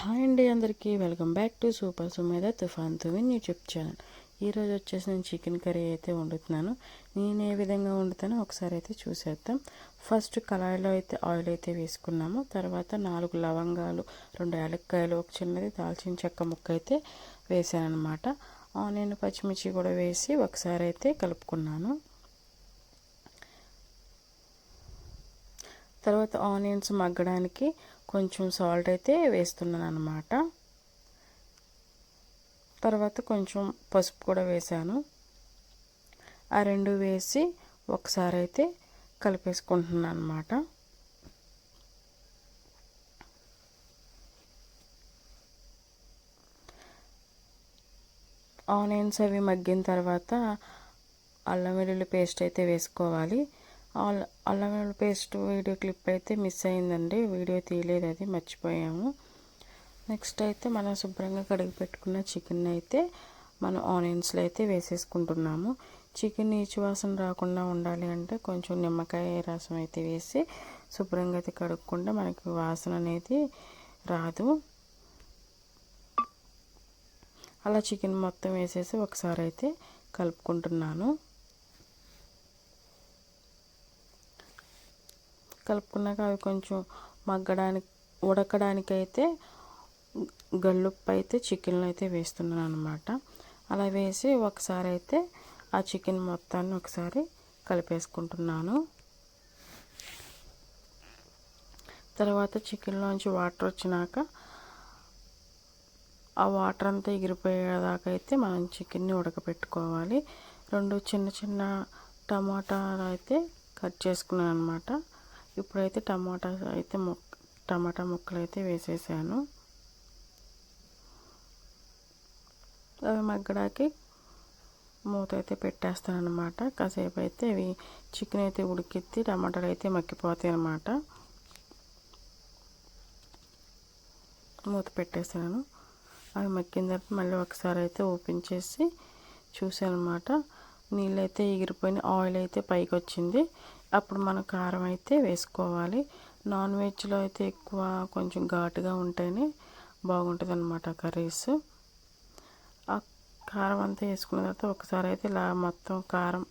Hi అండి అందరికీ. Welcome back to super సుమేద తుఫాన్ తువిన్ యూట్యూబ్ ఛానల్. ఈరోజు వచ్చేసి నేను చికెన్ కర్రీ అయితే వండుతున్నాను. నేను ఏ విధంగా వండుతానో ఒకసారి అయితే చూసేద్దాం. ఫస్ట్ కళాయిలో అయితే ఆయిల్ అయితే వేసుకున్నాము. తర్వాత నాలుగు లవంగాలు రెండు యాలక్కాయలు ఒక చిన్నది దాల్చిన చెక్క ముక్క అయితే వేసానమాట ఆనియన్ పచ్చిమిర్చి కూడా వేసి ఒకసారి అయితే కలుపుకున్నాను. తర్వాత ఆనియన్స్ మగ్గడానికి కొంచెం సాల్ట్ అయితే వేస్తున్నాను అనమాట తర్వాత కొంచెం పసుపు కూడా వేసాను ఆ రెండు వేసి ఒకసారి అయితే కలిపేసుకుంటున్నాను అనమాట ఆనియన్స్ అవి మగ్గిన తర్వాత అల్లం వెల్లుల్లి పేస్ట్ అయితే వేసుకోవాలి. అల్లం వెల్లుల్లి పేస్ట్ వీడియో క్లిప్ అయితే మిస్ అయిందండి. వీడియో తీయలేదు అది మర్చిపోయాము. నెక్స్ట్ అయితే మనం శుభ్రంగా కడిగి పెట్టుకున్న చికెన్ అయితే మనం ఆనియన్స్లో అయితే వేసేసుకుంటున్నాము. చికెన్ నీచు వాసన రాకుండా ఉండాలి అంటే కొంచెం నిమ్మకాయ రసం అయితే వేసి శుభ్రంగా అయితే కడుక్కుంటే మనకి వాసన అనేది రాదు. అలా చికెన్ మొత్తం వేసేసి ఒకసారి అయితే కలుపుకుంటున్నాను. కలుపుకున్నాక అవి కొంచెం మగ్గడానికి ఉడకడానికైతే గల్లుప్పు అయితే చికెన్లో అయితే వేస్తున్నాను అనమాట అలా వేసి ఒకసారి అయితే ఆ చికెన్ మొత్తాన్ని ఒకసారి కలిపేసుకుంటున్నాను. తర్వాత చికెన్లోంచి వాటర్ వచ్చినాక ఆ వాటర్ అంతా ఎగిరిపోయేదాకా అయితే మనం చికెన్ని ఉడకపెట్టుకోవాలి. రెండు చిన్న చిన్న టమాటాలు అయితే కట్ చేసుకున్నాను అనమాట ఇప్పుడైతే టమాటా అయితే మొక్క టమాటా ముక్కలు అయితే వేసేసాను. అవి మగ్గడానికి మూత అయితే పెట్టేస్తాను అనమాట కాసేపు అయితే అవి చికెన్ అయితే ఉడికెత్తి టమాటాలు అయితే మగ్గిపోతాయి అనమాట మూత పెట్టేసాను అవి మగ్గిన తర్వాత మళ్ళీ ఒకసారి అయితే ఓపెన్ చేసి చూసాను అనమాట నీళ్ళు అయితే ఎగిరిపోయిన ఆయిల్ అయితే పైకి వచ్చింది అప్పుడు మనం కారం అయితే వేసుకోవాలి. నాన్ వెజ్లో అయితే ఎక్కువ కొంచెం ఘాటుగా ఉంటేనే బాగుంటుంది అనమాట కర్రీస్. ఆ కారం అంతా వేసుకున్న తర్వాత ఒకసారి అయితే ఇలా మొత్తం కారం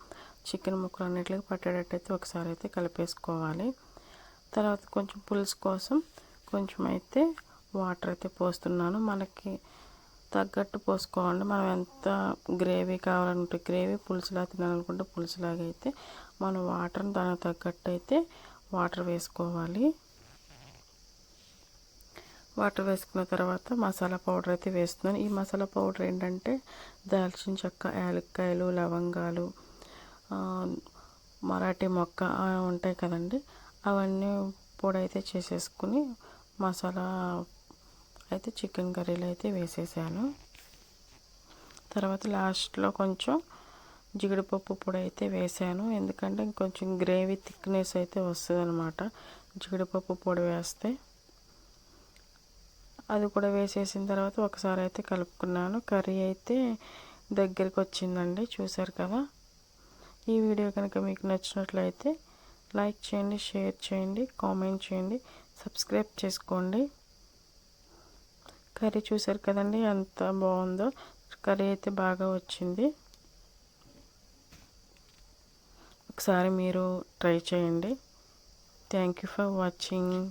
చికెన్ ముక్కలు అన్నిటికి పట్టేటట్టు అయితే ఒకసారి అయితే కలిపేసుకోవాలి. తర్వాత కొంచెం పులుసు కోసం కొంచెం అయితే వాటర్ అయితే పోస్తున్నాను. మనకి తగ్గట్టు పోసుకోవాలి మనం ఎంత గ్రేవీ కావాలనుకుంటే గ్రేవీ పులుసులా తినాలనుకుంటే పులుసులాగా అయితే మనం వాటర్ని దానికి తగ్గట్టు అయితే వాటర్ వేసుకోవాలి. వాటర్ వేసుకున్న తర్వాత మసాలా పౌడర్ అయితే వేస్తున్నాను. ఈ మసాలా పౌడర్ ఏంటంటే దాల్చిన చెక్క యాలక్కాయలు లవంగాలు మరాఠీ మొక్క ఉంటాయి కదండి. అవన్నీ పొడి అయితే చేసేసుకుని మసాలా అయితే చికెన్ కర్రీలో అయితే వేసేసాను. తర్వాత లాస్ట్లో కొంచెం జిగిడిపప్పు పొడి అయితే వేసాను. ఎందుకంటే కొంచెం గ్రేవీ థిక్నెస్ అయితే వస్తుంది అనమాట జిగిడిపప్పు పొడి వేస్తే. అది కూడా వేసేసిన తర్వాత ఒకసారి అయితే కలుపుకున్నాను. కర్రీ అయితే దగ్గరికి వచ్చిందండి చూసారు కదా. ఈ వీడియో కనుక మీకు నచ్చినట్లయితే లైక్ చేయండి షేర్ చేయండి కామెంట్ చేయండి సబ్స్క్రైబ్ చేసుకోండి. కర్రీ చూసారు కదండి ఎంత బాగుందో. కర్రీ అయితే బాగా వచ్చింది. ఒకసారి మీరు ట్రై చేయండి. Thank you for watching.